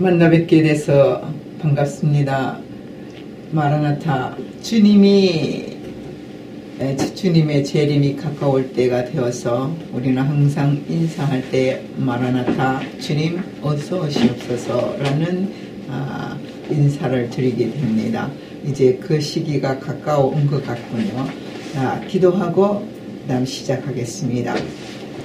만나 뵙게 돼서 반갑습니다. 마라나타 주님이 주님의 재림이 가까울 때가 되어서 우리는 항상 인사할 때 마라나타 주님 어서 오시옵소서라는 아, 인사를 드리게 됩니다. 이제 그 시기가 가까운 것 같군요. 자, 기도하고 다음 시작하겠습니다.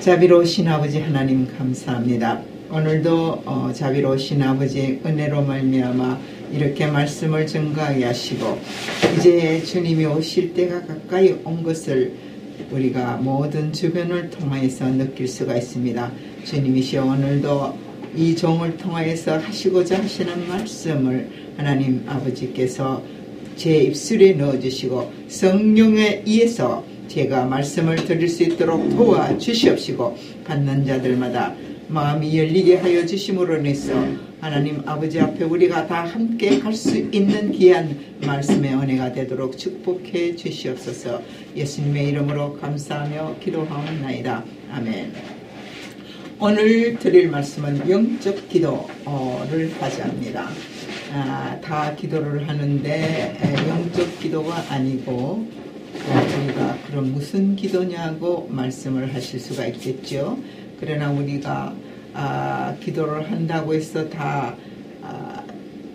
자비로우신 아버지 하나님 감사합니다. 오늘도 어, 자비로우신 아버지 은혜로 말미암아 이렇게 말씀을 증거하게 하시고 이제 주님이 오실 때가 가까이 온 것을 우리가 모든 주변을 통하여서 느낄 수가 있습니다. 주님이시여 오늘도 이 종을 통하여서 하시고자 하시는 말씀을 하나님 아버지께서 제 입술에 넣어주시고 성령에 의해서 제가 말씀을 드릴 수 있도록 도와주시옵시고 받는 자들마다 마음이 열리게 하여 주심으로 인해서 하나님 아버지 앞에 우리가 다 함께 할 수 있는 귀한 말씀의 은혜가 되도록 축복해 주시옵소서 예수님의 이름으로 감사하며 기도하옵나이다. 아멘 오늘 드릴 말씀은 영적 기도를 하자합니다. 아, 다 기도를 하는데 영적 기도가 아니고 우리가 그럼 무슨 기도냐고 말씀을 하실 수가 있겠죠. 그러나 우리가 아, 기도를 한다고 해서 다 아,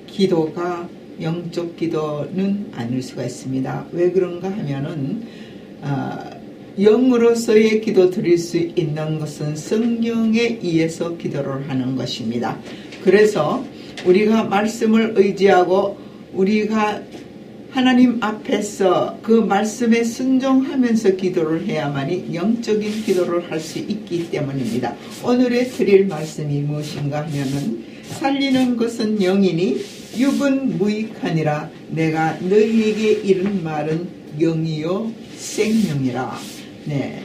기도가 영적 기도는 아닐 수가 있습니다. 왜 그런가 하면은 아, 영으로서의 기도 드릴 수 있는 것은 성령에 의해서 기도를 하는 것입니다. 그래서 우리가 말씀을 의지하고 우리가 하나님 앞에서 그 말씀에 순종하면서 기도를 해야만이 영적인 기도를 할 수 있기 때문입니다. 오늘의 드릴 말씀이 무엇인가 하면은 살리는 것은 영이니 육은 무익하니라 내가 너희에게 이른 말은 영이요 생명이라. 네.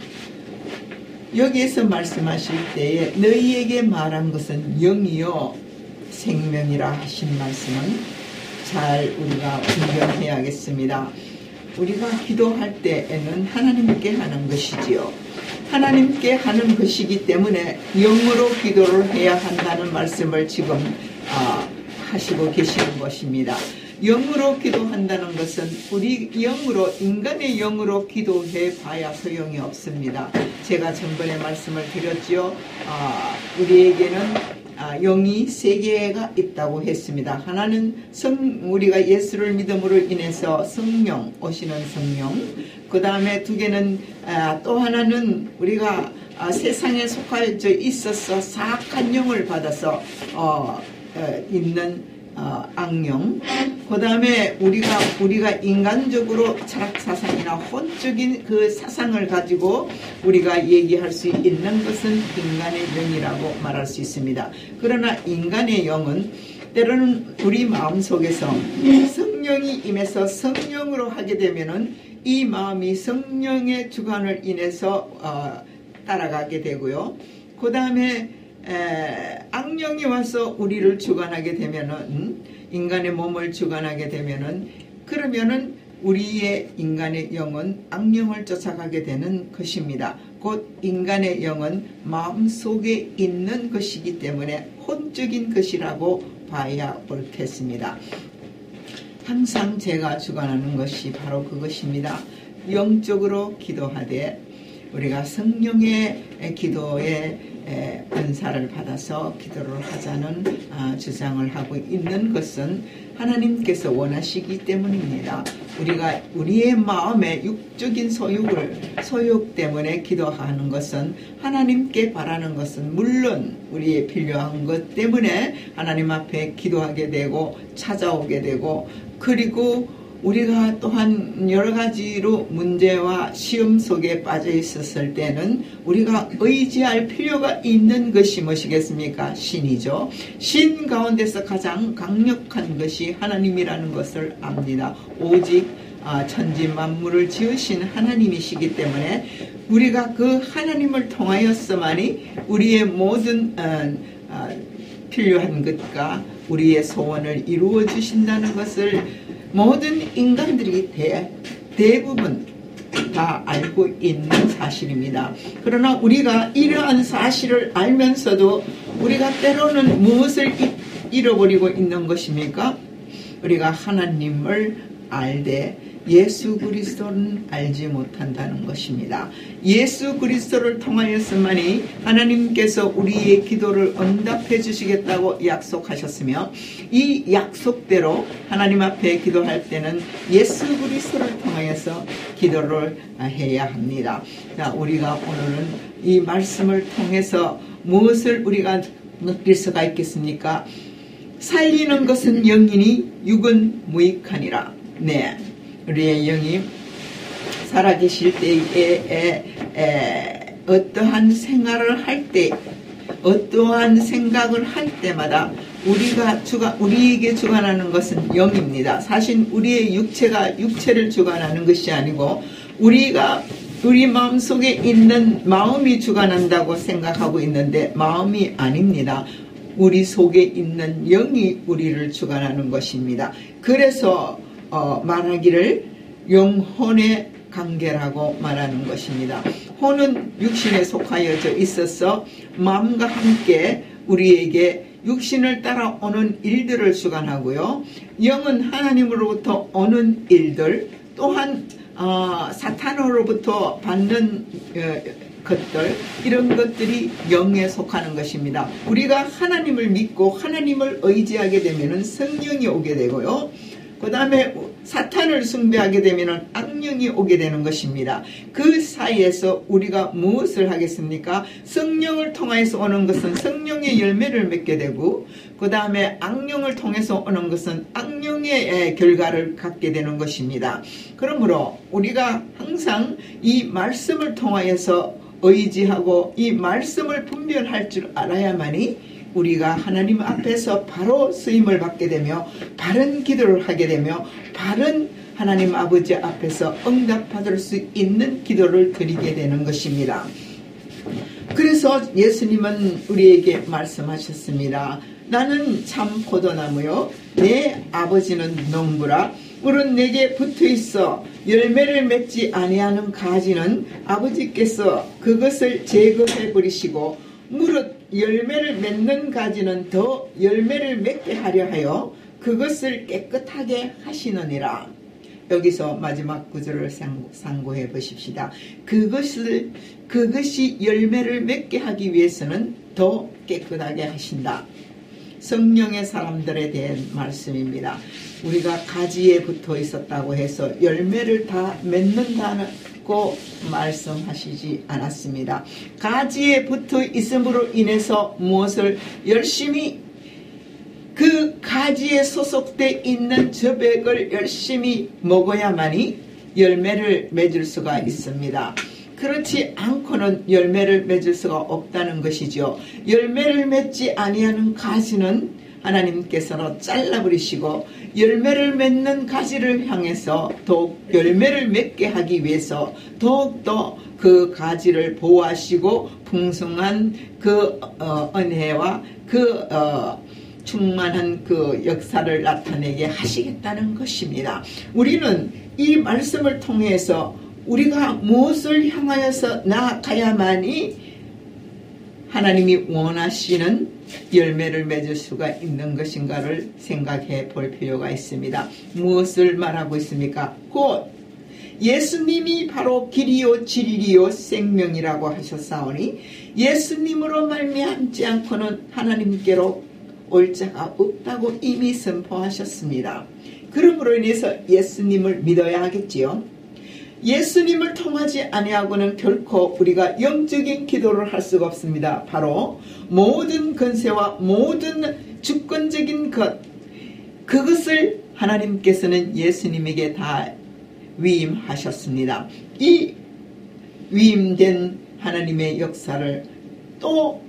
여기에서 말씀하실 때에 너희에게 말한 것은 영이요 생명이라 하신 말씀은 잘 우리가 분별해야겠습니다. 우리가 기도할 때에는 하나님께 하는 것이지요. 하나님께 하는 것이기 때문에 영으로 기도를 해야 한다는 말씀을 지금 아, 하시고 계시는 것입니다. 영으로 기도한다는 것은 우리 영으로 인간의 영으로 기도해 봐야 소용이 없습니다. 제가 전번에 말씀을 드렸죠. 아, 우리에게는 아, 영이 세 개가 있다고 했습니다. 하나는 성 우리가 예수를 믿음으로 인해서 성령 오시는 성령. 그 다음에 두 개는 아, 또 하나는 우리가 아, 세상에 속하여 있어서 사악한 영을 받아서 어, 어, 있는 어, 악령. 그 다음에 우리가 우리가 인간적으로 철학 사상이나 혼적인 그 사상을 가지고 우리가 얘기할 수 있는 것은 인간의 영이라고 말할 수 있습니다. 그러나 인간의 영은 때로는 우리 마음 속에서 성령이 임해서 성령으로 하게 되면은 이 마음이 성령의 주관을 인해서 어, 따라가게 되고요. 그 다음에 에, 악령이 와서 우리를 주관하게 되면은 인간의 몸을 주관하게 되면은 그러면은 우리의 인간의 영은 악령을 쫓아가게 되는 것입니다. 곧 인간의 영은 마음 속에 있는 것이기 때문에 혼적인 것이라고 봐야 옳겠습니다. 항상 제가 주관하는 것이 바로 그것입니다. 영적으로 기도하되 우리가 성령의 기도에 은사를 받아서 기도를 하자는 아, 주장을 하고 있는 것은 하나님께서 원하시기 때문입니다. 우리가 우리의 마음의 육적인 소욕을 소욕 때문에 기도하는 것은 하나님께 바라는 것은 물론 우리의 필요한 것 때문에 하나님 앞에 기도하게 되고 찾아오게 되고 그리고 우리가 또한 여러 가지로 문제와 시험 속에 빠져 있었을 때는 우리가 의지할 필요가 있는 것이 무엇이겠습니까? 신이죠. 신 가운데서 가장 강력한 것이 하나님이라는 것을 압니다. 오직 아, 천지 만물을 지으신 하나님이시기 때문에 우리가 그 하나님을 통하여서만이 우리의 모든 어, 어, 필요한 것과 우리의 소원을 이루어 주신다는 것을 모든 인간들이 대, 대부분 다 알고 있는 사실입니다. 그러나 우리가 이러한 사실을 알면서도 우리가 때로는 무엇을 잃어버리고 있는 것입니까? 우리가 하나님을 알되 예수 그리스도는 알지 못한다는 것입니다. 예수 그리스도를 통하여서만이 하나님께서 우리의 기도를 응답해 주시겠다고 약속하셨으며 이 약속대로 하나님 앞에 기도할 때는 예수 그리스도를 통하여서 기도를 해야 합니다. 자, 우리가 오늘은 이 말씀을 통해서 무엇을 우리가 느낄 수가 있겠습니까? 살리는 것은 영이니 육은 무익하니라. 네. 우리의 영이 살아계실 때에 에, 어떠한 생활을 할 때, 어떠한 생각을 할 때마다 우리가 주가 우리에게 주관하는 것은 영입니다. 사실 우리의 육체가 육체를 주관하는 것이 아니고 우리가 우리 마음 속에 있는 마음이 주관한다고 생각하고 있는데 마음이 아닙니다. 우리 속에 있는 영이 우리를 주관하는 것입니다. 그래서 어, 말하기를 영혼의 관계라고 말하는 것입니다. 혼은 육신에 속하여져 있어서 마음과 함께 우리에게 육신을 따라오는 일들을 주관하고요. 영은 하나님으로부터 오는 일들 또한 어, 사탄으로부터 받는 어, 것들 이런 것들이 영에 속하는 것입니다. 우리가 하나님을 믿고 하나님을 의지하게 되면 성령이 오게 되고요. 그 다음에 사탄을 숭배하게 되면 악령이 오게 되는 것입니다. 그 사이에서 우리가 무엇을 하겠습니까? 성령을 통해서 오는 것은 성령의 열매를 맺게 되고 그 다음에 악령을 통해서 오는 것은 악령의 결과를 갖게 되는 것입니다. 그러므로 우리가 항상 이 말씀을 통하여서 의지하고 이 말씀을 분별할 줄 알아야만이 우리가 하나님 앞에서 바로 쓰임을 받게 되며 바른 기도를 하게 되며 바른 하나님 아버지 앞에서 응답받을 수 있는 기도를 드리게 되는 것입니다. 그래서 예수님은 우리에게 말씀하셨습니다. 나는 참 포도나무요. 내 아버지는 농부라. 물은 내게 붙어 있어 열매를 맺지 아니하는 가지는 아버지께서 그것을 제거해 버리시고 무릇 열매를 맺는 가지는 더 열매를 맺게 하려 하여 그것을 깨끗하게 하시느니라. 여기서 마지막 구절을 상고해 보십시다. 그것을 그것이 열매를 맺게 하기 위해서는 더 깨끗하게 하신다. 성령의 사람들에 대한 말씀입니다. 우리가 가지에 붙어 있었다고 해서 열매를 다 맺는다는 고 말씀하시지 않았습니다. 가지에 붙어 있음으로 인해서 무엇을 열심히 그 가지에 소속돼 있는 저백을 열심히 먹어야만이 열매를 맺을 수가 있습니다. 그렇지 않고는 열매를 맺을 수가 없다는 것이죠. 열매를 맺지 아니하는 가지는 하나님께서는 잘라버리시고 열매를 맺는 가지를 향해서 더욱 열매를 맺게 하기 위해서 더욱더 그 가지를 보호하시고 풍성한 그 어, 은혜와 그 어, 충만한 그 역사를 나타내게 하시겠다는 것입니다. 우리는 이 말씀을 통해서 우리가 무엇을 향하여서 나아가야만이 하나님이 원하시는 열매를 맺을 수가 있는 것인가를 생각해 볼 필요가 있습니다. 무엇을 말하고 있습니까? 곧 예수님이 바로 길이요 진리요 생명이라고 하셨사오니 예수님으로 말미암지 않고는 하나님께로 올 자가 없다고 이미 선포하셨습니다. 그러므로 인해서 예수님을 믿어야 하겠지요. 예수님을 통하지 아니하고는 결코 우리가 영적인 기도를 할 수가 없습니다. 바로 모든 근세와 모든 주권적인 것 그것을 하나님께서는 예수님에게 다 위임하셨습니다. 이 위임된 하나님의 역사를 또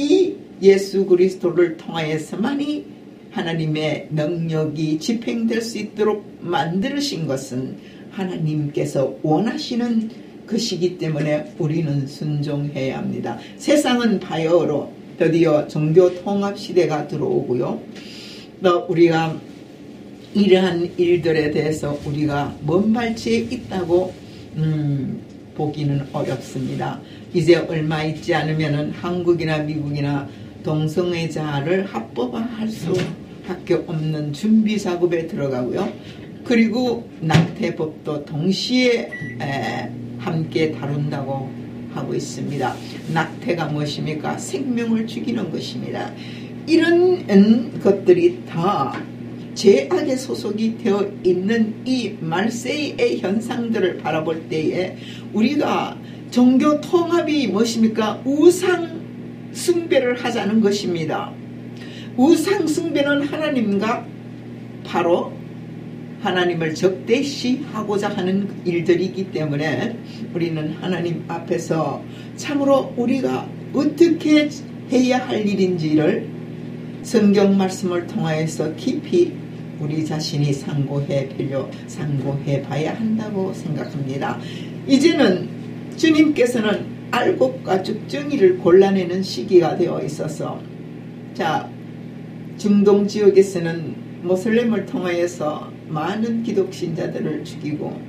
이 예수 그리스도를 통하여서만이 하나님의 능력이 집행될 수 있도록 만드신 것은 하나님께서 원하시는 것이기 때문에 우리는 순종해야 합니다. 세상은 바이오로 드디어 종교 통합 시대가 들어오고요. 또 우리가 이러한 일들에 대해서 우리가 먼 발치에 있다고 음, 보기는 어렵습니다. 이제 얼마 있지 않으면 한국이나 미국이나 동성애자를 합법화할 수 밖에 없는 준비 작업에 들어가고요. 그리고 낙태법도 동시에 함께 다룬다고 하고 있습니다. 낙태가 무엇입니까? 생명을 죽이는 것입니다. 이런 것들이 다 죄악의 소속이 되어 있는 이 말세이의 현상들을 바라볼 때에 우리가 종교 통합이 무엇입니까? 우상 숭배를 하자는 것입니다. 우상 숭배는 하나님과 바로 하나님을 적대시하고자 하는 일들이기 때문에 우리는 하나님 앞에서 참으로 우리가 어떻게 해야 할 일인지를 성경 말씀을 통하여서 깊이 우리 자신이 상고해 필요 상고해 봐야 한다고 생각합니다. 이제는 주님께서는 알곡과 죽정이를 골라내는 시기가 되어 있어서 자 중동 지역에서는 모슬렘을 통하여서 많은 기독신자들을 죽이고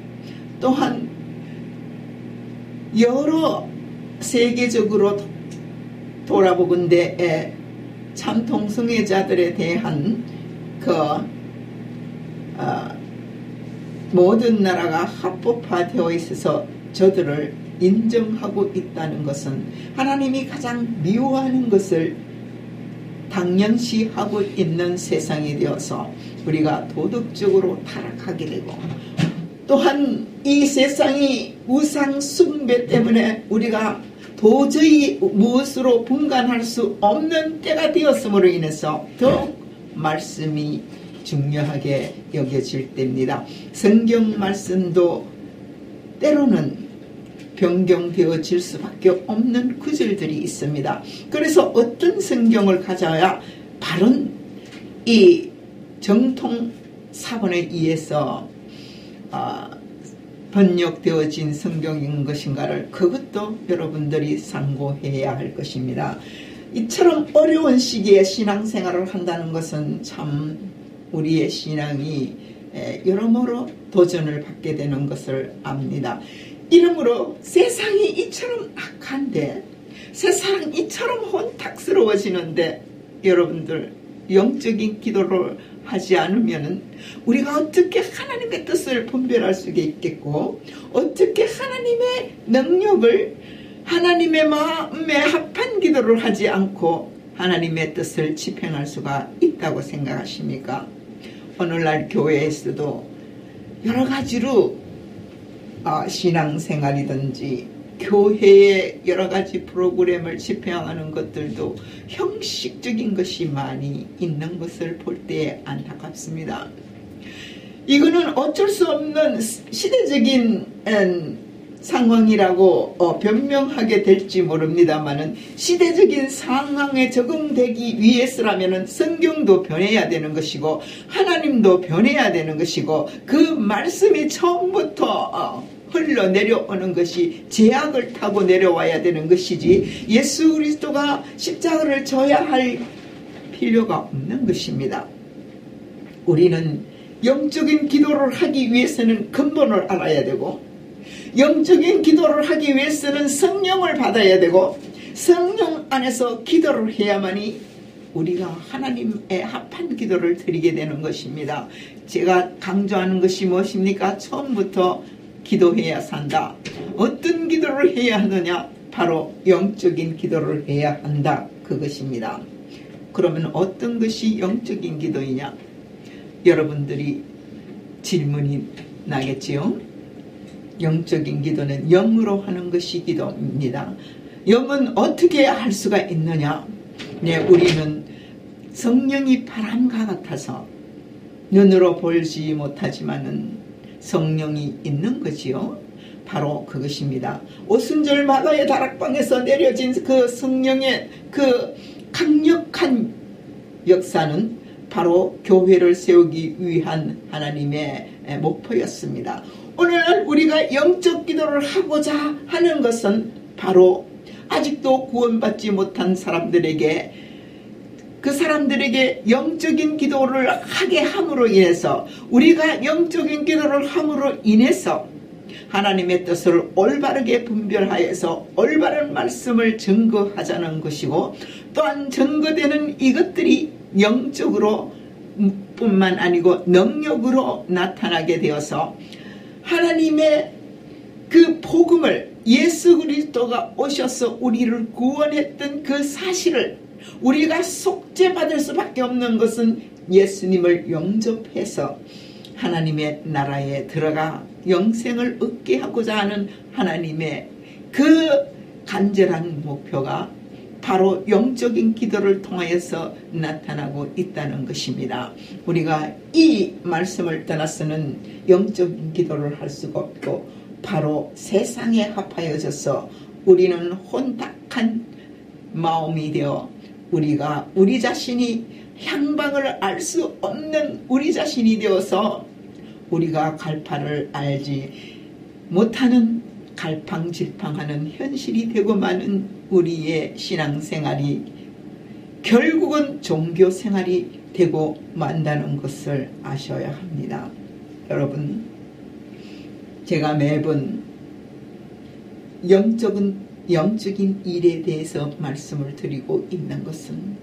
또한 여러 세계적으로 돌아보건대 참 동성애자들에 대한 그 어, 모든 나라가 합법화되어 있어서 저들을 인정하고 있다는 것은 하나님이 가장 미워하는 것을 당연시하고 있는 세상이 되어서 우리가 도덕적으로 타락하게 되고 또한 이 세상이 우상 숭배 때문에 우리가 도저히 무엇으로 분간할 수 없는 때가 되었음으로 인해서 더욱 말씀이 중요하게 여겨질 때입니다. 성경 말씀도 때로는 변경되어질 수밖에 없는 구절들이 있습니다. 그래서 어떤 성경을 가져야 바른 이 정통 사본에 의해서 어, 번역되어진 성경인 것인가를 그것도 여러분들이 상고해야 할 것입니다. 이처럼 어려운 시기에 신앙생활을 한다는 것은 참 우리의 신앙이 여러모로 도전을 받게 되는 것을 압니다. 이러므로 세상이 이처럼 악한데 세상 이처럼 혼탁스러워지는데 여러분들 영적인 기도를 하지 않으면 우리가 어떻게 하나님의 뜻을 분별할 수 있겠고 어떻게 하나님의 능력을 하나님의 마음에 합한 기도를 하지 않고 하나님의 뜻을 집행할 수가 있다고 생각하십니까? 오늘날 교회에서도 여러 가지로 어, 신앙생활이든지 교회의 여러 가지 프로그램을 집행하는 것들도 형식적인 것이 많이 있는 것을 볼 때 안타깝습니다. 이거는 어쩔 수 없는 시대적인 음, 상황이라고 어, 변명하게 될지 모릅니다만은 시대적인 상황에 적응되기 위해서라면 성경도 변해야 되는 것이고 하나님도 변해야 되는 것이고 그 말씀이 처음부터 어, 흘러 내려오는 것이 제약을 타고 내려와야 되는 것이지 예수 그리스도가 십자가를 져야 할 필요가 없는 것입니다. 우리는 영적인 기도를 하기 위해서는 근본을 알아야 되고 영적인 기도를 하기 위해서는 성령을 받아야 되고 성령 안에서 기도를 해야만이 우리가 하나님의 합한 기도를 드리게 되는 것입니다. 제가 강조하는 것이 무엇입니까? 처음부터 기도해야 산다. 어떤 기도를 해야 하느냐? 바로 영적인 기도를 해야 한다. 그것입니다. 그러면 어떤 것이 영적인 기도이냐? 여러분들이 질문이 나겠지요? 영적인 기도는 영으로 하는 것이 기도입니다. 영은 어떻게 할 수가 있느냐? 네, 우리는 성령이 바람과 같아서 눈으로 보지 못하지만은 성령이 있는 거지요. 바로 그것입니다. 오순절 마가의 다락방에서 내려진 그 성령의 그 강력한 역사는 바로 교회를 세우기 위한 하나님의 목표였습니다. 오늘날 우리가 영적 기도를 하고자 하는 것은 바로 아직도 구원받지 못한 사람들에게 그 사람들에게 영적인 기도를 하게 함으로 인해서 우리가 영적인 기도를 함으로 인해서 하나님의 뜻을 올바르게 분별하여서 올바른 말씀을 증거하자는 것이고 또한 증거되는 이것들이 영적으로 뿐만 아니고 능력으로 나타나게 되어서 하나님의 그 복음을 예수 그리스도가 오셔서 우리를 구원했던 그 사실을 우리가 속죄받을 수밖에 없는 것은 예수님을 영접해서 하나님의 나라에 들어가 영생을 얻게 하고자 하는 하나님의 그 간절한 목표가 바로 영적인 기도를 통하여서 나타나고 있다는 것입니다. 우리가 이 말씀을 떠나서는 영적인 기도를 할 수가 없고 바로 세상에 합하여져서 우리는 혼탁한 마음이 되어 우리가 우리 자신이 향방을 알 수 없는 우리 자신이 되어서 우리가 갈파를 알지 못하는 갈팡질팡하는 현실이 되고 마는 우리의 신앙생활이 결국은 종교생활이 되고 만다는 것을 아셔야 합니다. 여러분 제가 매번 영적인 영적인 일에 대해서 말씀을 드리고 있는 것은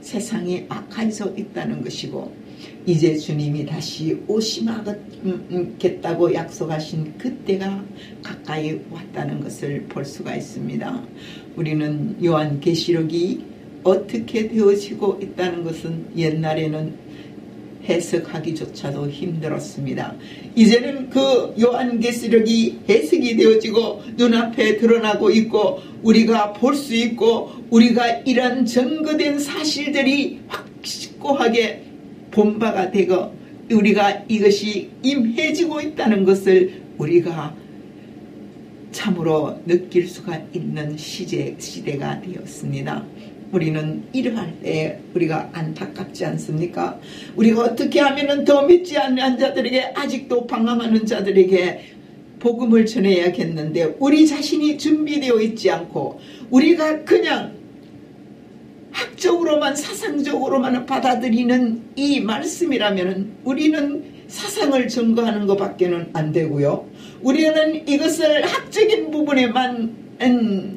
세상이 악해져 있다는 것이고 이제 주님이 다시 오시마겠다고 약속하신 그때가 가까이 왔다는 것을 볼 수가 있습니다. 우리는 요한계시록이 어떻게 되어지고 있다는 것은 옛날에는 해석하기조차도 힘들었습니다. 이제는 그 요한계시록이 해석이 되어지고 눈앞에 드러나고 있고 우리가 볼 수 있고 우리가 이런 증거된 사실들이 확고하게 본바가 되고 우리가 이것이 임해지고 있다는 것을 우리가 참으로 느낄 수가 있는 시제, 시대가 되었습니다. 우리는 이러할 때 우리가 안타깝지 않습니까? 우리가 어떻게 하면 더 믿지 않는 자들에게 아직도 방황하는 자들에게 복음을 전해야겠는데 우리 자신이 준비되어 있지 않고 우리가 그냥 학적으로만 사상적으로만 받아들이는 이 말씀이라면 우리는 사상을 증거하는 것밖에는 안 되고요. 우리는 이것을 학적인 부분에만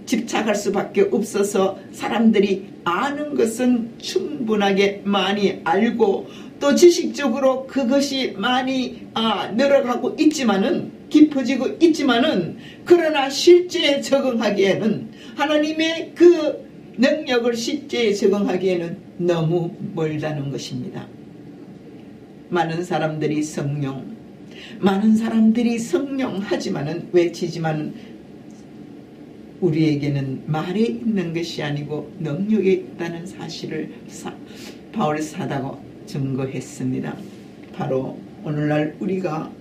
집착할 수밖에 없어서 사람들이 아는 것은 충분하게 많이 알고 또 지식적으로 그것이 많이 아, 늘어가고 있지만은 깊어지고 있지만은 그러나 실제에 적응하기에는 하나님의 그 능력을 실제에 적응하기에는 너무 멀다는 것입니다. 많은 사람들이 성령 많은 사람들이 성령 하지만은 외치지만 우리에게는 말에 있는 것이 아니고 능력에 있다는 사실을 사, 바울 사다고 증거했습니다. 바로 오늘날 우리가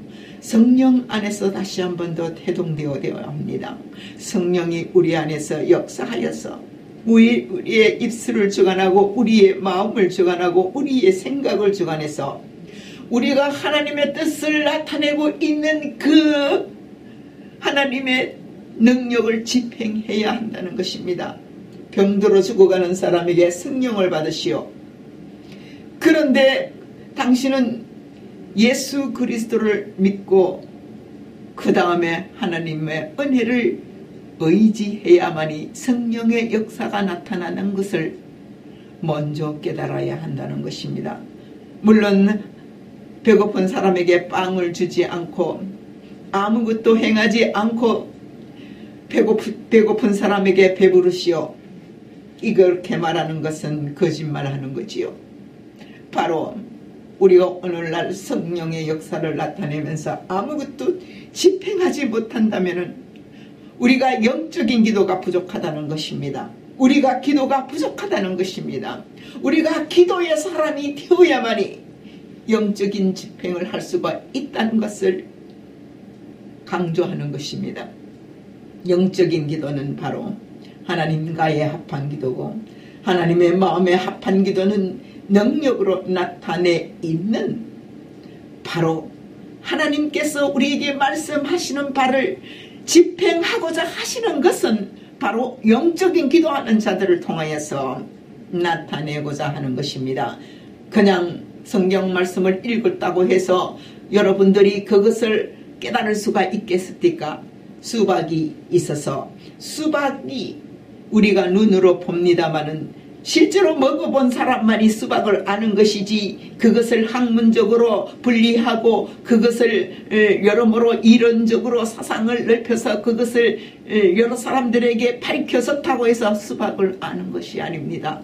성령 안에서 다시 한 번 더 태동되어야 합니다. 성령이 우리 안에서 역사하여서 우리, 우리의 입술을 주관하고 우리의 마음을 주관하고 우리의 생각을 주관해서 우리가 하나님의 뜻을 나타내고 있는 그 하나님의 능력을 집행해야 한다는 것입니다. 병들어 죽어가는 사람에게 성령을 받으시오. 그런데 당신은 예수 그리스도를 믿고 그 다음에 하나님의 은혜를 의지해야만이 성령의 역사가 나타나는 것을 먼저 깨달아야 한다는 것입니다. 물론 배고픈 사람에게 빵을 주지 않고 아무것도 행하지 않고 배고프, 배고픈 사람에게 배부르시오. 이렇게 말하는 것은 거짓말하는 거지요. 바로 우리가 오늘날 성령의 역사를 나타내면서 아무것도 집행하지 못한다면 우리가 영적인 기도가 부족하다는 것입니다. 우리가 기도가 부족하다는 것입니다. 우리가 기도의 사람이 되어야만이 영적인 집행을 할 수가 있다는 것을 강조하는 것입니다. 영적인 기도는 바로 하나님과의 합한 기도고 하나님의 마음에 합한 기도는 능력으로 나타내 있는 바로 하나님께서 우리에게 말씀하시는 바를 집행하고자 하시는 것은 바로 영적인 기도하는 자들을 통하여서 나타내고자 하는 것입니다. 그냥 성경 말씀을 읽었다고 해서 여러분들이 그것을 깨달을 수가 있겠습니까? 수박이 있어서 수박이 우리가 눈으로 봅니다마는 실제로 먹어본 사람만 이 수박을 아는 것이지 그것을 학문적으로 분리하고 그것을 여러모로 이론적으로 사상을 넓혀서 그것을 여러 사람들에게 밝혀서 타고 해서 수박을 아는 것이 아닙니다.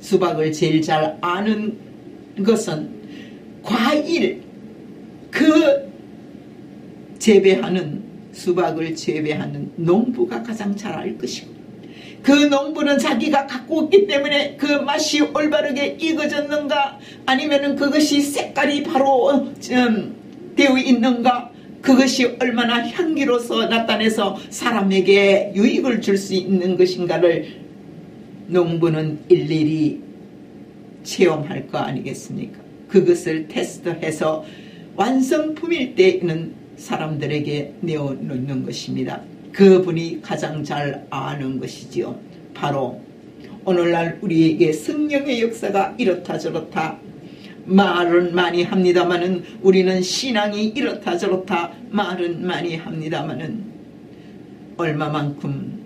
수박을 제일 잘 아는 것은 과일 그 재배하는 수박을 재배하는 농부가 가장 잘 알 것이고 그 농부는 자기가 갖고 있기 때문에 그 맛이 올바르게 익어졌는가 아니면은 그것이 색깔이 바로 음, 되어 있는가 그것이 얼마나 향기로서 나타내서 사람에게 유익을 줄 수 있는 것인가를 농부는 일일이 체험할 거 아니겠습니까? 그것을 테스트해서 완성품일 때는 사람들에게 내어놓는 것입니다. 그분이 가장 잘 아는 것이지요. 바로 오늘날 우리에게 성령의 역사가 이렇다 저렇다 말은 많이 합니다마는 우리는 신앙이 이렇다 저렇다 말은 많이 합니다마는 얼마만큼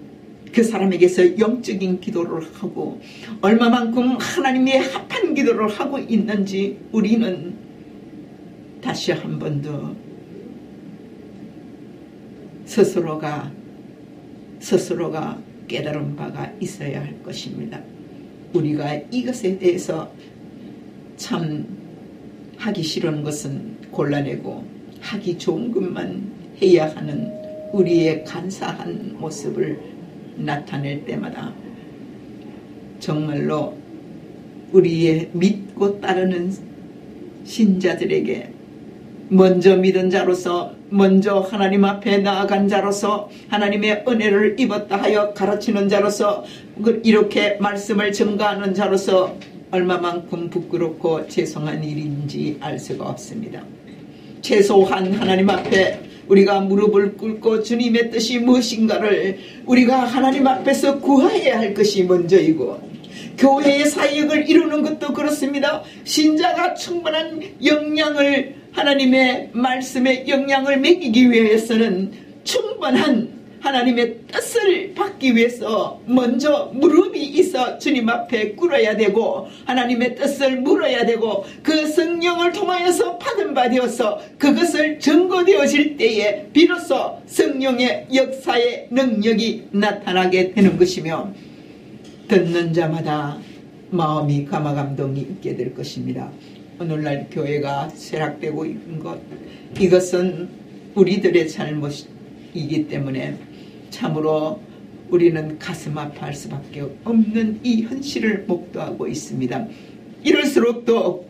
그 사람에게서 영적인 기도를 하고 얼마만큼 하나님의 합한 기도를 하고 있는지 우리는 다시 한 번 더 스스로가 스스로가 깨달은 바가 있어야 할 것입니다. 우리가 이것에 대해서 참 하기 싫은 것은 골라내고 하기 좋은 것만 해야 하는 우리의 간사한 모습을 나타낼 때마다 정말로 우리의 믿고 따르는 신자들에게 먼저 믿은 자로서 먼저 하나님 앞에 나아간 자로서 하나님의 은혜를 입었다 하여 가르치는 자로서 그 이렇게 말씀을 증가하는 자로서 얼마만큼 부끄럽고 죄송한 일인지 알 수가 없습니다. 최소한 하나님 앞에 우리가 무릎을 꿇고 주님의 뜻이 무엇인가를 우리가 하나님 앞에서 구해야 할 것이 먼저이고 교회의 사역을 이루는 것도 그렇습니다. 신자가 충분한 역량을 하나님의 말씀의 영향을 매기기 위해서는 충분한 하나님의 뜻을 받기 위해서 먼저 무릎이 있어 주님 앞에 꿇어야 되고 하나님의 뜻을 물어야 되고 그 성령을 통하여서 받은 바 되어서 그것을 증거되어질 때에 비로소 성령의 역사의 능력이 나타나게 되는 것이며 듣는 자마다 마음이 감화감동이 있게 될 것입니다. 오늘날 교회가 쇠락되고 있는 것 이것은 우리들의 잘못이기 때문에 참으로 우리는 가슴 아파할 수밖에 없는 이 현실을 목도하고 있습니다. 이럴수록 또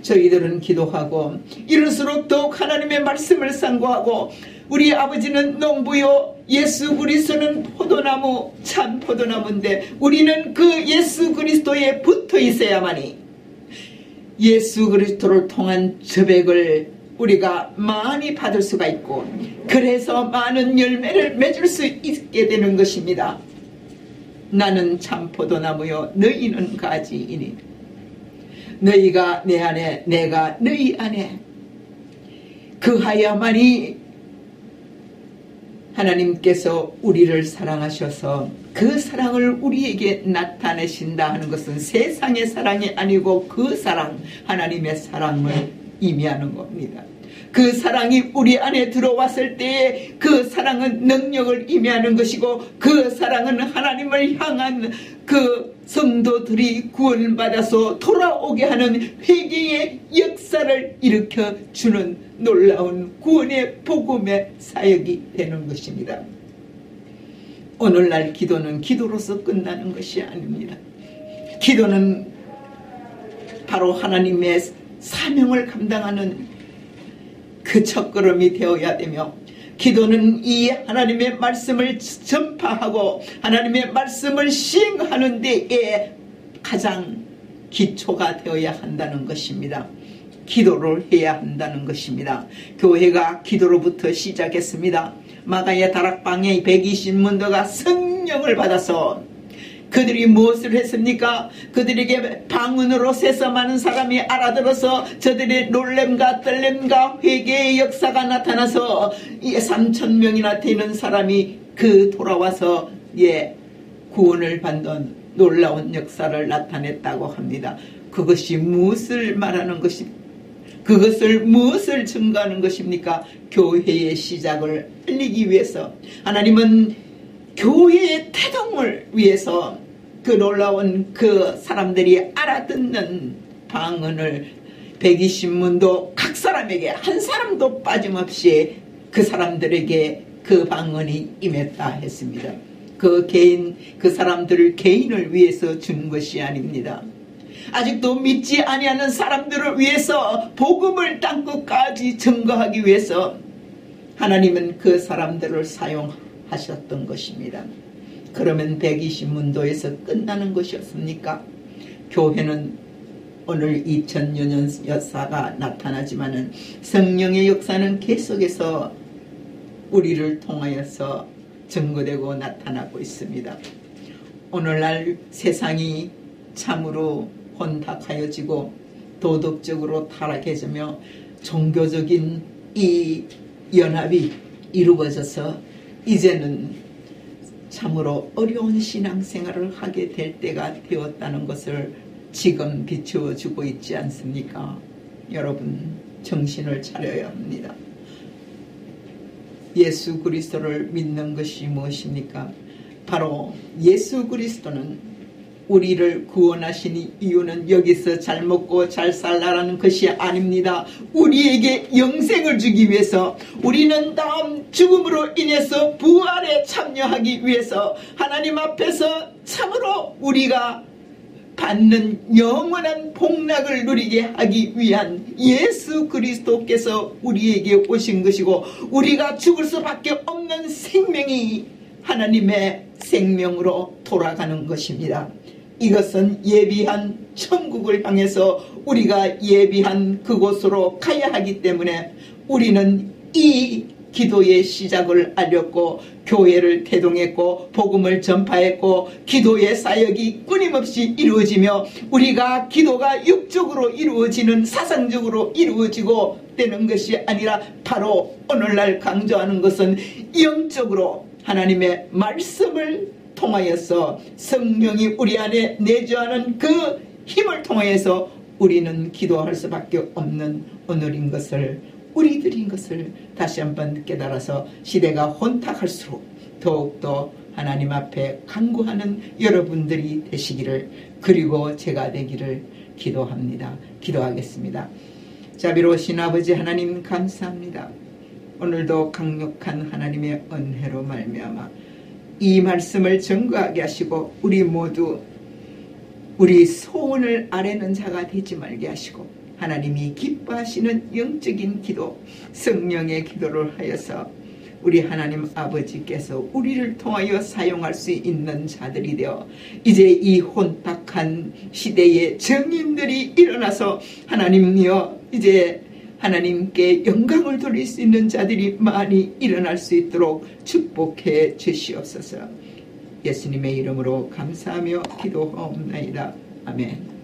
저희들은 기도하고 이럴수록 더욱 하나님의 말씀을 상고하고 우리 아버지는 농부요 예수 그리스도는 포도나무 참 포도나무인데 우리는 그 예수 그리스도에 붙어 있어야만이 예수 그리스도를 통한 저백을 우리가 많이 받을 수가 있고 그래서 많은 열매를 맺을 수 있게 되는 것입니다. 나는 참 포도나무요 너희는 가지이니 너희가 내 안에 내가 너희 안에 그하야만이 하나님께서 우리를 사랑하셔서 그 사랑을 우리에게 나타내신다 하는 것은 세상의 사랑이 아니고 그 사랑 하나님의 사랑을 의미하는 겁니다. 그 사랑이 우리 안에 들어왔을 때에 그 사랑은 능력을 의미하는 것이고 그 사랑은 하나님을 향한 그 성도들이 구원받아서 돌아오게 하는 회개의 역사를 일으켜 주는 놀라운 구원의 복음의 사역이 되는 것입니다. 오늘날 기도는 기도로서 끝나는 것이 아닙니다. 기도는 바로 하나님의 사명을 감당하는 그 첫걸음이 되어야 되며 기도는 이 하나님의 말씀을 전파하고 하나님의 말씀을 시행하는 데에 가장 기초가 되어야 한다는 것입니다. 기도를 해야 한다는 것입니다. 교회가 기도로부터 시작했습니다. 마가의 다락방에 120문도가 성령을 받아서 그들이 무엇을 했습니까? 그들에게 방언으로 세서 많은 사람이 알아들어서 저들의 놀램과 떨렘과 회개의 역사가 나타나서 3천 명이나 되는 사람이 그 돌아와서 예 구원을 받는 놀라운 역사를 나타냈다고 합니다. 그것이 무엇을 말하는 것이 그것을 무엇을 증거하는 것입니까? 교회의 시작을 알리기 위해서 하나님은 교회의 태동을 위해서 그 놀라운 그 사람들이 알아듣는 방언을 120문도 각 사람에게 한 사람도 빠짐없이 그 사람들에게 그 방언이 임했다 했습니다. 그 개인 그 사람들을 개인을 위해서 준 것이 아닙니다. 아직도 믿지 아니하는 사람들을 위해서 복음을 땅 끝까지 증거하기 위해서 하나님은 그 사람들을 사용하셨던 것입니다. 그러면 120문도에서 끝나는 것이었습니까? 교회는 오늘 2000년 역사가 나타나지만은 성령의 역사는 계속해서 우리를 통하여서 증거되고 나타나고 있습니다. 오늘날 세상이 참으로 혼탁하여지고 도덕적으로 타락해지며 종교적인 이 연합이 이루어져서 이제는 참으로 어려운 신앙생활을 하게 될 때가 되었다는 것을 지금 비추어 주고 있지 않습니까? 여러분 정신을 차려야 합니다. 예수 그리스도를 믿는 것이 무엇입니까? 바로 예수 그리스도는 우리를 구원하신 이유는 여기서 잘 먹고 잘 살라라는 것이 아닙니다. 우리에게 영생을 주기 위해서 우리는 다음 죽음으로 인해서 부활에 참여하기 위해서 하나님 앞에서 참으로 우리가 받는 영원한 복락을 누리게 하기 위한 예수 그리스도께서 우리에게 오신 것이고 우리가 죽을 수밖에 없는 생명이 하나님의 생명으로 돌아가는 것입니다. 이것은 예비한 천국을 향해서 우리가 예비한 그곳으로 가야 하기 때문에 우리는 이 기도의 시작을 알렸고 교회를 태동했고 복음을 전파했고 기도의 사역이 끊임없이 이루어지며 우리가 기도가 육적으로 이루어지는 사상적으로 이루어지고 되는 것이 아니라 바로 오늘날 강조하는 것은 영적으로 하나님의 말씀을 통하여서 성령이 우리 안에 내주하는 그 힘을 통하여서 우리는 기도할 수밖에 없는 오늘인 것을 우리들인 것을 다시 한번 깨달아서 시대가 혼탁할수록 더욱더 하나님 앞에 간구하는 여러분들이 되시기를 그리고 제가 되기를 기도합니다. 기도하겠습니다. 자비로우신 아버지 하나님 감사합니다. 오늘도 강력한 하나님의 은혜로 말미암아 이 말씀을 증거하게 하시고 우리 모두 우리 소원을 아뢰는 자가 되지 말게 하시고 하나님이 기뻐하시는 영적인 기도 성령의 기도를 하여서 우리 하나님 아버지께서 우리를 통하여 사용할 수 있는 자들이 되어 이제 이 혼탁한 시대에 정인들이 일어나서 하나님이여 이제 하나님께 영광을 돌릴 수 있는 자들이 많이 일어날 수 있도록 축복해 주시옵소서. 예수님의 이름으로 감사하며 기도하옵나이다. 아멘.